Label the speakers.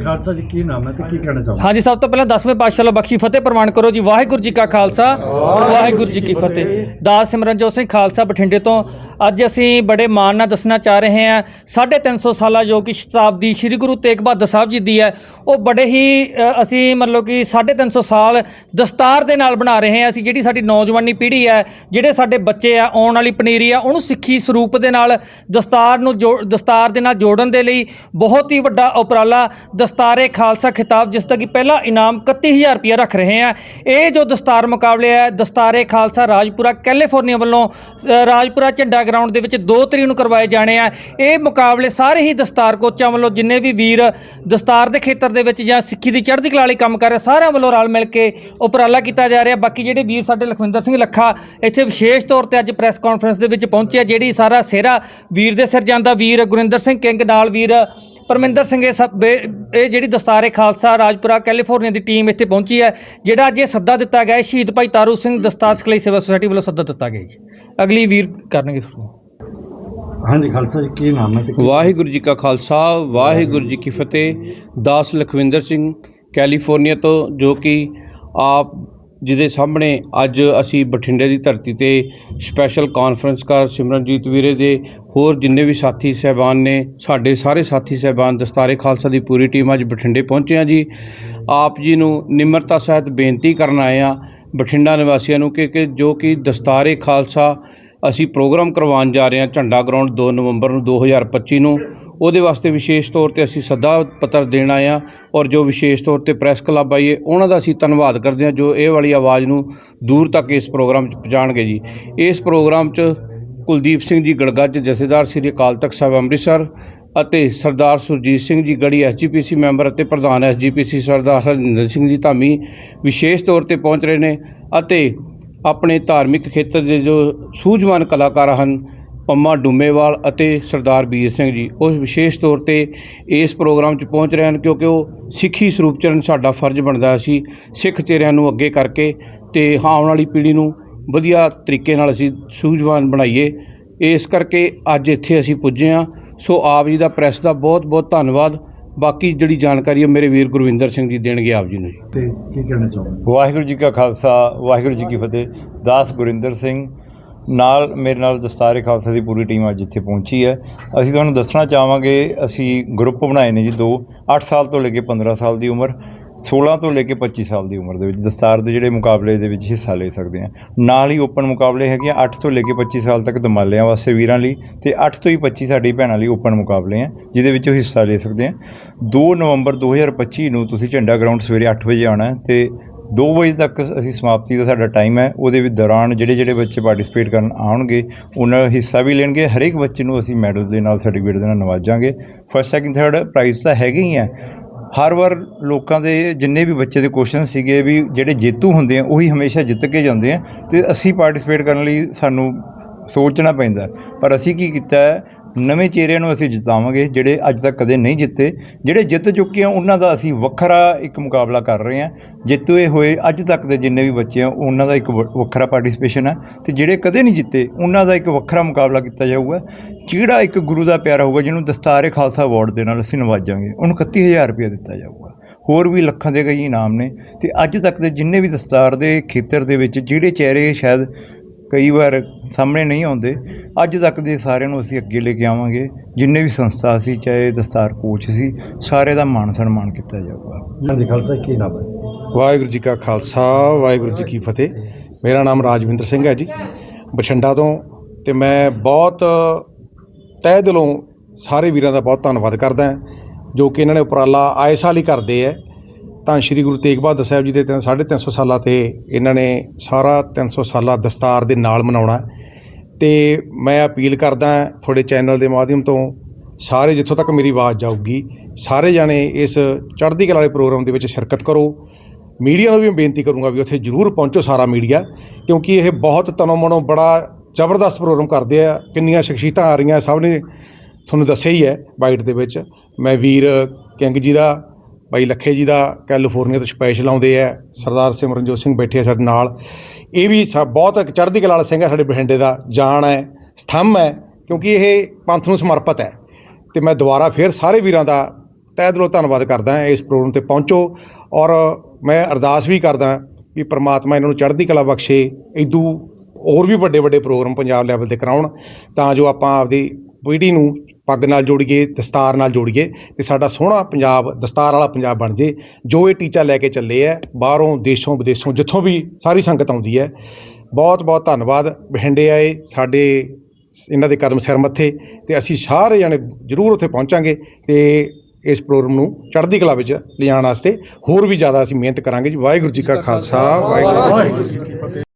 Speaker 1: ਖਾਲਸਾ ਜੀ ਕੀ ਨਾਮ ਹੈ ਤੇ ਕੀ ਕਹਿਣਾ ਚਾਹੁੰਦੇ
Speaker 2: ਹਾਂਜੀ ਸਭ ਤੋਂ ਪਹਿਲਾਂ 10ਵੇਂ ਪਾਤਸ਼ਾਹ ਨੂੰ ਬਖਸ਼ੀ ਫਤਿਹ ਪ੍ਰਵਾਨ ਕਰੋ ਜੀ। ਵਾਹਿਗੁਰੂ ਜੀ ਕਾ ਖਾਲਸਾ ਵਾਹਿਗੁਰੂ ਜੀ ਕੀ ਫਤਿਹ। ਦਾਸ ਸਿਮਰਨਜੋਤ ਸਿੰਘ ਖਾਲਸਾ ਬਠਿੰਡੇ ਤੋਂ ਅੱਜ ਅਸੀਂ ਬੜੇ ਮਾਣ ਨਾਲ ਦੱਸਣਾ ਚਾਹ ਰਹੇ ਹਾਂ। 350 ਸਾਲਾ ਜੋ ਕਿ ਸ਼ਤਾਬਦੀ ਸ੍ਰੀ ਗੁਰੂ ਤੇਗ ਬਹਾਦਰ ਸਾਹਿਬ ਜੀ ਦੀ ਹੈ ਉਹ ਬੜੇ ਹੀ ਅ, ਅਸੀਂ ਮਤਲਬ ਕਿ 350 ਸਾਲ ਦਸਤਾਰ ਦੇ ਨਾਲ ਬਣਾ ਰਹੇ ਹਾਂ। ਅਸੀਂ ਜਿਹੜੀ ਸਾਡੀ ਨੌਜਵਾਨੀ ਪੀੜ੍ਹੀ ਹੈ ਜਿਹੜੇ ਸਾਡੇ ਬੱਚੇ ਆ ਆਉਣ ਵਾਲੀ ਪਨੀਰੀ ਆ ਉਹਨੂੰ ਸਿੱਖੀ ਸਰੂਪ ਦੇ ਨਾਲ ਦਸਤਾਰ ਨੂੰ ਜੋ ਦਸਤਾਰ ਦੇ ਨਾਲ ਜੋੜਨ ਦੇ ਲਈ ਬਹੁਤ ਹੀ ਵੱਡਾ ਉਪਰਾਲਾ ਦਸਤਾਰੇ ਖਾਲਸਾ ਖਿਤਾਬ, ਜਿਸ ਦਾ ਕਿ ਪਹਿਲਾ ਇਨਾਮ 31000 ਰੁਪਏ ਰੱਖ ਰਹੇ ਆ। ਇਹ ਜੋ ਦਸਤਾਰ ਮੁਕਾਬਲੇ ਹੈ ਦਸਤਾਰੇ ਖਾਲਸਾ ਰਾਜਪੁਰਾ, ਕੈਲੀਫੋਰਨੀਆ ਵੱਲੋਂ ਰਾਜਪੁਰਾ ਝੰਡਾ ਗਰਾਊਂਡ ਦੇ ਵਿੱਚ 2 ਤਰੀਕ ਨੂੰ ਕਰਵਾਏ ਜਾਣੇ ਆ। ਇਹ ਮੁਕਾਬਲੇ ਸਾਰੇ ਹੀ ਦਸਤਾਰ ਕੋਚਾਂ ਵੱਲੋਂ ਜਿੰਨੇ ਵੀ ਵੀਰ ਦਸਤਾਰ ਦੇ ਖੇਤਰ ਦੇ ਵਿੱਚ ਜਾਂ ਸਿੱਖੀ ਦੀ ਚੜ੍ਹਦੀ ਕਲਾ ਲਈ ਕੰਮ ਕਰ ਰਹੇ ਸਾਰਿਆਂ ਵੱਲੋਂ ਰਲ ਮਿਲ ਕੇ ਉਪਰਾਲਾ ਕੀਤਾ ਜਾ ਰਿਹਾ। ਬਾਕੀ ਜਿਹੜੇ ਵੀਰ ਸਾਡੇ ਲਖਵਿੰਦਰ ਸਿੰਘ ਲੱਖਾ, ਇੱਥੇ ਵਿਸ਼ੇਸ਼ ਤੌਰ ਤੇ ਅੱਜ ਪ੍ਰੈਸ ਕਾਨਫਰੰਸ ਦੇ ਵਿੱਚ ਪਹੁੰਚਿਆ ਜਿਹੜੀ ਸਾਰਾ ਸਿਹਰਾ ਵੀਰ ਦੇ ਸਿਰ ਜਾਂਦਾ, ਵੀਰ ਗੁਰਿੰਦਰ ਸਿੰਘ ਕਿੰਗ ਨਾਲ ਵੀਰ ਪਰਮਿੰਦਰ ਸਿੰਘ ਇਹ ਸਭ ਇਹ ਜਿਹੜੀ ਦਸਤਾਰੇ ਖਾਲਸਾ ਰਾਜਪੁਰਾ ਕੈਲੀਫੋਰਨੀਆ ਦੀ ਟੀਮ ਇੱਥੇ ਪਹੁੰਚੀ ਹੈ ਜਿਹੜਾ ਅੱਜ ਇਹ ਸੱਦਾ ਦਿੱਤਾ ਗਿਆ ਹੈ ਸ਼ਹੀਦ ਭਾਈ ਤਾਰੂ ਸਿੰਘ ਦਸਤਾਰ ਸਿਖਲਾਈ ਸੇਵਾ ਸੁਸਾਇਟੀ ਵੱਲੋਂ ਸੱਦਾ ਦਿੱਤਾ ਗਿਆ ਜੀ। ਅਗਲੀ ਵੀਰ ਕਰਨਗੇ ਤੁਹਾਨੂੰ।
Speaker 1: ਹਾਂਜੀ ਖਾਲਸਾ ਜੀ ਕੀ ਨਾਮ ਹੈ ਤੇ ਕੀ-
Speaker 3: ਵਾਹਿਗੁਰੂ ਜੀ ਕਾ ਖਾਲਸਾ ਵਾਹਿਗੁਰੂ ਜੀ ਕੀ ਫਤਿਹ। ਦਾਸ ਲਖਵਿੰਦਰ ਸਿੰਘ ਕੈਲੀਫੋਰਨੀਆ ਤੋਂ ਜੋ ਕਿ ਆਪ ਜਿਹਦੇ ਸਾਹਮਣੇ ਅੱਜ ਅਸੀਂ ਬਠਿੰਡੇ ਦੀ ਧਰਤੀ ਤੇ ਸਪੈਸ਼ਲ ਕਾਨਫਰੰਸ ਕਰ ਸਿਮਰਨਜੀਤ ਵੀਰੇ ਦੇ, ਹੋਰ ਜਿੰਨੇ ਵੀ ਸਾਥੀ ਸਹਿਬਾਨ ਨੇ, ਸਾਡੇ ਸਾਰੇ ਸਾਥੀ ਸਹਿਬਾਨ, ਦਸਤਾਰੇ ਖਾਲਸਾ ਦੀ ਪੂਰੀ ਟੀਮ ਅੱਜ ਬਠਿੰਡੇ ਪਹੁੰਚੇ ਆ ਜੀ। ਆਪ ਜੀ ਨੂੰ ਨਿਮਰਤਾ ਸਹਿਤ ਬੇਨਤੀ ਕਰਨ ਆਏ ਆ ਬਠਿੰਡਾ ਨਿਵਾਸੀਆਂ ਨੂੰ ਕਿ ਜੋ ਕਿ ਦਸਤਾਰੇ ਖਾਲਸਾ ਅਸੀਂ ਪ੍ਰੋਗਰਾਮ ਕਰਵਾਉਣ ਜਾ ਰਹੇ ਹਾਂ ਝੰਡਾ ਗਰਾਊਂਡ 2 ਨਵੰਬਰ ਨੂੰ 2025 ਨੂੰ। ਉਹਦੇ ਵਾਸਤੇ ਵਿਸ਼ੇਸ਼ ਤੌਰ ਤੇ ਅਸੀਂ ਸੱਦਾ ਪੱਤਰ ਦੇਣ ਆਏ ਹਾਂ ਔਰ ਜੋ ਵਿਸ਼ੇਸ਼ ਤੌਰ ਤੇ ਪ੍ਰੈਸ ਕਲੱਬ ਆਈਏ ਉਹਨਾਂ ਦਾ ਅਸੀਂ ਧੰਨਵਾਦ ਕਰਦੇ ਹਾਂ ਜੋ ਇਹ ਵਾਲੀ ਆਵਾਜ਼ ਨੂੰ ਦੂਰ ਤੱਕ ਇਸ ਪ੍ਰੋਗਰਾਮ 'ਚ ਪਹੁੰਚਾਉਣਗੇ ਜੀ। ਇਸ ਪ੍ਰੋਗਰਾਮ 'ਚ ਕੁਲਦੀਪ ਸਿੰਘ ਜੀ ਗੜਗੱਜ, ਜਥੇਦਾਰ ਸ੍ਰੀ ਅਕਾਲ ਤਖਤ ਸਾਹਿਬ ਅੰਮ੍ਰਿਤਸਰ ਅਤੇ ਸਰਦਾਰ ਸੁਰਜੀਤ ਸਿੰਘ ਜੀ ਗੜੀ ਐਸਜੀਪੀਸੀ ਮੈਂਬਰ ਅਤੇ ਪ੍ਰਧਾਨ ਐਸਜੀਪੀਸੀ ਸਰਦਾਰ ਹਰਜਿੰਦਰ ਸਿੰਘ ਜੀ ਧਾਮੀ ਵਿਸ਼ੇਸ਼ ਤੌਰ ਤੇ ਪਹੁੰਚ ਰਹੇ ਨੇ ਅਤੇ ਆਪਣੇ ਧਾਰਮਿਕ ਖੇਤਰ ਦੇ ਜੋ ਸੂਝਵਾਨ ਕਲਾਕਾਰ ਹਨ ਪੰਮਾ ਡੁੰਮੇਵਾਲ ਅਤੇ ਸਰਦਾਰ ਵੀਰ ਸਿੰਘ ਜੀ। ਉਸ ਵਿਸ਼ੇਸ਼ ਤੌਰ ਤੇ ਇਸ ਪ੍ਰੋਗਰਾਮ 'ਚ ਪਹੁੰਚ ਰਹੇ ਹਨ ਕਿਉਂਕਿ ਉਹ ਸਿੱਖੀ ਸਰੂਪ ਚਰਨ ਸਾਡਾ ਫਰਜ਼ ਬਣਦਾ ਸੀ ਸਿੱਖ ਚਿਹਰਿਆਂ ਨੂੰ ਅੱਗੇ ਕਰਕੇ ਤੇ ਆਉਣ ਵਾਲੀ ਪੀੜ੍ਹੀ ਨੂੰ ਵਧੀਆ ਤਰੀਕੇ ਨਾਲ ਅਸੀਂ ਸੂਝਵਾਨ ਬਣਾਈਏ। ਇਸ ਕਰਕੇ ਅੱਜ ਇੱਥੇ ਅਸੀਂ ਪੁੱਜੇ ਹਾਂ। ਸੋ ਆਪ ਜੀ ਦਾ ਪ੍ਰੈਸ ਦਾ ਬਹੁਤ ਬਹੁਤ ਧੰਨਵਾਦ। ਬਾਕੀ ਜਿਹੜੀ ਜਾਣਕਾਰੀ ਹੈ ਮੇਰੇ ਵੀਰ ਗੁਰਵਿੰਦਰ ਸਿੰਘ ਜੀ ਦੇਣਗੇ ਆਪ ਜੀ ਨੂੰ ਜੀ।
Speaker 1: ਤੇ ਕੀ ਕਹਿਣਾ ਚਾਹੁੰਦੇ
Speaker 4: ਵਾਹਿਗੁਰੂ ਜੀ ਕਾ ਖਾਲਸਾ ਵਾਹਿਗੁਰੂ ਜੀ ਕੀ ਫਤਿਹ। ਦਾਸ ਗੁਰਿੰਦਰ ਸਿੰਘ ਨਾਲ ਮੇਰੇ ਨਾਲ ਦਸਤਾਰੇ ਖਾਲਸਾ ਦੀ ਪੂਰੀ ਟੀਮ ਅੱਜ ਇੱਥੇ ਪਹੁੰਚੀ ਹੈ। ਅਸੀਂ ਤੁਹਾਨੂੰ ਦੱਸਣਾ ਚਾਹਾਂਗੇ, ਅਸੀਂ ਗਰੁੱਪ ਬਣਾਏ ਨੇ ਜੀ ਦੋ 8 ਸਾਲ ਤੋਂ ਲੈ ਕੇ 15 ਸਾਲ ਦੀ ਉਮਰ 16 ਤੋਂ ਲੈ ਕੇ 25 ਸਾਲ ਦੀ ਉਮਰ ਦੇ ਵਿੱਚ ਦਸਤਾਰ ਦੇ ਜਿਹੜੇ ਮੁਕਾਬਲੇ ਦੇ ਵਿੱਚ ਹਿੱਸਾ ਲੈ ਸਕਦੇ ਆ ਨਾਲ ਹੀ ਓਪਨ ਮੁਕਾਬਲੇ ਹੈਗੇ ਆ 8 ਤੋਂ ਲੈ ਕੇ 25 ਸਾਲ ਤੱਕ ਦਮਾਲਿਆਂ ਵਾਸਤੇ ਵੀਰਾਂ ਲਈ ਤੇ 8 ਤੋਂ ਹੀ 25 ਸਾਡੀ ਭੈਣਾਂ ਲਈ ਓਪਨ ਮੁਕਾਬਲੇ ਆ, ਜਿਹਦੇ ਵਿੱਚ ਉਹ ਹਿੱਸਾ ਲੈ ਸਕਦੇ ਆ 2 ਨਵੰਬਰ 2025 ਨੂੰ ਤੁਸੀਂ ਝੰਡਾ ਗਰਾਊਂਡ ਸਵੇਰੇ 8 ਵਜੇ ਆਉਣਾ ਹੈ ਤੇ 2 ਵਜੇ ਤੱਕ ਅਸੀਂ ਸਮਾਪਤੀ ਦਾ ਸਾਡਾ ਟਾਈਮ ਹੈ, ਉਹਦੇ ਵਿੱਚ ਦੌਰਾਨ ਜਿਹੜੇ ਜਿਹੜੇ ਬੱਚੇ ਪਾਰਟਿਸਿਪੇਟ ਕਰਨ ਆਉਣਗੇ, ਉਹਨਾਂ ਹਿੱਸਾ ਵੀ ਲੈਣਗੇ, ਹਰੇਕ ਬੱਚੇ ਨੂੰ ਅਸੀਂ ਮੈਡਲ ਦੇ ਨਾਲ ਸਰਟੀਫਿਕੇਟ ਦੇ ਨਾਲ ਨਵਾਜਾਂਗੇ। ਫਸਟ ਸੈਕਿੰਡ ਥਰਡ ਪ੍ਰਾਈਜ਼ ਤਾਂ ਹੈਗੇ ਹੀ ਆ ਹਰ ਵਾਰ ਲੋਕਾਂ ਦੇ ਜਿੰਨੇ ਵੀ ਬੱਚੇ ਦੇ ਕੁਐਸਚਨ ਸੀਗੇ ਵੀ ਜਿਹੜੇ ਜੇਤੂ ਹੁੰਦੇ ਆ, ਉਹੀ ਹਮੇਸ਼ਾ ਜਿੱਤ ਕੇ ਜਾਂਦੇ ਆ ਤੇ ਅਸੀਂ ਪਾਰਟਿਸਿਪੇਟ ਕਰਨ ਲਈ ਸਾਨੂੰ ਸੋਚਣਾ ਪੈਂਦਾ ਪਰ ਅਸੀਂ ਕੀ ਕੀਤਾ ਨਵੇਂ ਚਿਹਰਿਆਂ ਨੂੰ ਅਸੀਂ ਜਿਤਾਵਾਂਗੇ, ਜਿਹੜੇ ਅੱਜ ਤੱਕ ਕਦੇ ਨਹੀਂ ਜਿੱਤੇ, ਜਿਹੜੇ ਜਿੱਤ ਚੁੱਕੇ ਆ, ਉਹਨਾਂ ਦਾ ਅਸੀਂ ਵੱਖਰਾ ਇੱਕ ਮੁਕਾਬਲਾ ਕਰ ਰਹੇ ਹਾਂ ਜਿੱਤੇ ਹੋਏ ਅੱਜ ਤੱਕ ਦੇ ਜਿੰਨੇ ਵੀ ਬੱਚੇ ਆ, ਉਹਨਾਂ ਦਾ ਇੱਕ ਵ- ਵੱਖਰਾ ਪਾਰਟਿਸਿਪੇਸ਼ਨ ਹੈ ਤੇ ਜਿਹੜੇ ਕਦੇ ਨਹੀਂ ਜਿੱਤੇ, ਉਹਨਾਂ ਦਾ ਇੱਕ ਵੱਖਰਾ ਮੁਕਾਬਲਾ ਕੀਤਾ ਜਾਊਗਾ। ਜਿਹੜਾ ਇੱਕ ਗੁਰੂ ਦਾ ਪਿਆਰਾ ਹੋਊਗਾ, ਜਿਹਨੂੰ ਦਸਤਾਰੇ ਖਾਲਸਾ ਅਵਾਰਡ ਦੇ ਨਾਲ ਅਸੀਂ ਨਵਾਜਾਂਗੇ, ਉਹਨੂੰ 31000 ਰੁਪਏ ਦਿੱਤਾ ਜਾਊਗਾ। ਹੋਰ ਵੀ ਲੱਖਾਂ ਦੇ ਕਈ ਇਨਾਮ ਨੇ ਤੇ ਅੱਜ ਤੱਕ ਦੇ ਜਿੰਨੇ ਵੀ ਦਸਤਾਰ ਦੇ ਖੇਤਰ ਦੇ ਵਿੱਚ, ਜਿਹੜੇ ਚਿਹਰੇ ਸ਼ਾਇਦ ਕਈ ਵਾਰ ਸਾਹਮਣੇ ਨਹੀਂ ਆਉਂਦੇ। ਅੱਜ ਤੱਕ ਦੇ ਸਾਰਿਆਂ ਨੂੰ ਅਸੀਂ ਅੱਗੇ ਲੈ ਕੇ ਆਵਾਂਗੇ। ਜਿੰਨੇ ਵੀ ਸੰਸਥਾ ਸੀ ਚਾਹੇ ਦਸਤਾਰ ਕੋਚ ਸੀ ਸਾਰੇ ਦਾ ਮਾਣ ਸਨਮਾਨ ਕੀਤਾ ਜਾਊਗਾ।
Speaker 1: ਹਾਂਜੀ ਖਾਲਸਾ ਕੀ ਨਾਮ ਹੈ?
Speaker 5: ਵਾਹਿਗੁਰੂ ਜੀ ਕਾ ਖਾਲਸਾ ਵਾਹਿਗੁਰੂ ਜੀ ਕੀ ਫਤਿਹ। ਮੇਰਾ ਨਾਮ ਰਾਜਵਿੰਦਰ ਸਿੰਘ ਹੈ ਜੀ। ਬਠਿੰਡਾ ਤੋਂ ਤੇ ਮੈਂ ਬਹੁਤ ਤਹਿ ਦਿਲੋਂ ਸਾਰੇ ਵੀਰਾਂ ਦਾ ਬਹੁਤ ਧੰਨਵਾਦ ਕਰਦਾ ਜੋ ਕਿ ਇਹਨਾਂ ਨੇ ਉਪਰਾਲਾ ਆਏ ਸਾਲ ਹੀ ਕਰਦੇ ਹੈ। ਤਾਂ ਸ੍ਰੀ ਗੁਰੂ ਤੇਗ ਬਹਾਦਰ ਸਾਹਿਬ ਜੀ ਦੇ ਤਿੰਨ- ਸਾਢੇ 350 ਸਾਲਾਂ ਤੇ ਇਹਨਾਂ ਨੇ ਸਾਰਾ 300 ਸਾਲਾ ਦਸਤਾਰ ਦੇ ਨਾਲ ਮਨਾਉਣਾ ਹੈ। ਤੇ ਮੈਂ ਅਪੀਲ ਕਰਦਾ ਤੁਹਾਡੇ ਚੈਨਲ ਦੇ ਮਾਧਿਅਮ ਤੋਂ ਸਾਰੇ ਜਿੱਥੋਂ ਤੱਕ ਮੇਰੀ ਆਵਾਜ਼ ਜਾਊਗੀ, ਸਾਰੇ ਜਾਣੇ ਇਸ ਚੜ੍ਹਦੀ ਕਲਾ ਵਾਲੇ ਪ੍ਰੋਗਰਾਮ ਦੇ ਵਿੱਚ ਸ਼ਿਰਕਤ ਕਰੋ ਮੀਡੀਆ ਨੂੰ ਵੀ ਮੈਂ ਬੇਨਤੀ ਕਰੂੰਗਾ ਵੀ ਉੱਥੇ ਜ਼ਰੂਰ ਪਹੁੰਚੋ ਸਾਰਾ ਮੀਡੀਆ, ਕਿਉਂਕਿ ਇਹ ਬਹੁਤ ਤਨੋਂ ਮਨੋਂ ਬੜਾ ਜ਼ਬਰਦਸਤ ਪ੍ਰੋਗਰਾਮ ਕਰਦੇ ਆ, ਕਿੰਨੀਆਂ ਸ਼ਖਸੀਅਤਾਂ ਆ ਰਹੀਆਂ ਸਭ ਨੇ ਤੁਹਾਨੂੰ ਦੱਸਿਆ ਹੀ ਹੈ ਬਾਈਟ ਦੇ ਵਿੱਚ ਮੈਂ ਵੀਰ ਕਿੰਗ ਜੀ ਦਾ ਬਾਈ ਲੱਖੇ ਜੀ ਦਾ ਕੈਲੀਫੋਰਨੀਆ ਤੋਂ ਸਪੈਸ਼ਲ ਆਉਂਦੇ ਆ, ਸਰਦਾਰ ਸਿਮਰਨਜੋਤ ਸਿੰਘ ਬੈਠੇ ਆ ਸਾਡੇ ਨਾਲ। ਇਹ ਵੀ ਸਾ- ਬਹੁਤ ਚੜ੍ਹਦੀ ਕਲਾ ਵਾਲਾ ਸਿੰਘ ਹੈ ਸਾਡੇ ਬਠਿੰਡੇ ਦਾ, ਜਾਨ ਹੈ, ਸਥੰਭ ਹੈ, ਕਿਉਂਕਿ ਇਹ ਪੰਥ ਨੂੰ ਸਮਰਪਿਤ ਹੈ। ਤੇ ਮੈਂ ਦੁਬਾਰਾ ਫਿਰ ਸਾਰੇ ਵੀਰਾਂ ਦਾ ਤਹਿ ਦਿਲੋਂ ਧੰਨਵਾਦ ਕਰਦਾ ਹਾਂ, ਇਸ ਪ੍ਰੋਗਰਾਮ ਤੇ ਪਹੁੰਚੋ ਔਰ ਮੈਂ ਅਰਦਾਸ ਵੀ ਕਰਦਾ ਵੀ ਪ੍ਰਮਾਤਮਾ ਇਹਨਾਂ ਨੂੰ ਚੜ੍ਹਦੀ ਕਲਾ ਬਖਸ਼ੇ ਇਦੂ ਹੋਰ ਵੀ ਵੱਡੇ ਵੱਡੇ ਪ੍ਰੋਗਰਾਮ ਪੰਜਾਬ ਲੈਵਲ ਤੇ ਕਰਾਉਣ ਤਾਂ ਜੋ ਆਪਾਂ ਆਪਦੀ ਪੀੜ੍ਹੀ ਨੂੰ ਪੱਗ ਨਾਲ ਜੋੜੀਏ ਦਸਤਾਰ ਨਾਲ ਜੋੜੀਏ ਤੇ ਸਾਡਾ ਸੋਹਣਾ ਪੰਜਾਬ, ਦਸਤਾਰ ਵਾਲਾ ਪੰਜਾਬ ਬਣ ਜੇ, ਜੋ ਇਹ ਟੀਚਾ ਲੈ ਕੇ ਚੱਲੇ ਹੈ ਬਾਹਰੋਂ, ਦੇਸ਼ੋਂ, ਵਿਦੇਸ਼ੋਂ, ਜਿੱਥੋਂ ਵੀ ਸਾਰੀ ਸੰਗਤ ਆਉਂਦੀ ਹੈ। ਬਹੁਤ ਬਹੁਤ ਧੰਨਵਾਦ ਬਠਿੰਡੇ ਆਏ, ਸਾਡੇ ਇਹਨਾਂ ਦੇ ਕਦਮ ਸਿਰ ਮੱਥੇ ਤੇ ਅਸੀਂ ਸਾਰੇ ਜਾਣੇ ਜ਼ਰੂਰ ਉੱਥੇ ਪਹੁੰਚਾਂਗੇ ਤੇ ਇਸ ਪ੍ਰੋਗਰਾਮ ਨੂੰ ਚੜ੍ਹਦੀ ਕਲਾ ਵਿੱਚ ਲਿਆਉਣ ਵਾਸਤੇ ਹੋਰ ਵੀ ਜ਼ਿਆਦਾ ਅਸੀਂ ਮਿਹਨਤ ਕਰਾਂਗੇ ਜੀ। ਵਾਹਿਗੁਰੂ ਜੀ ਕਾ ਖਾਲਸਾ, ਵਾਹਿਗੁਰੂ ਜੀ ਕੀ ਫਤਿਹ।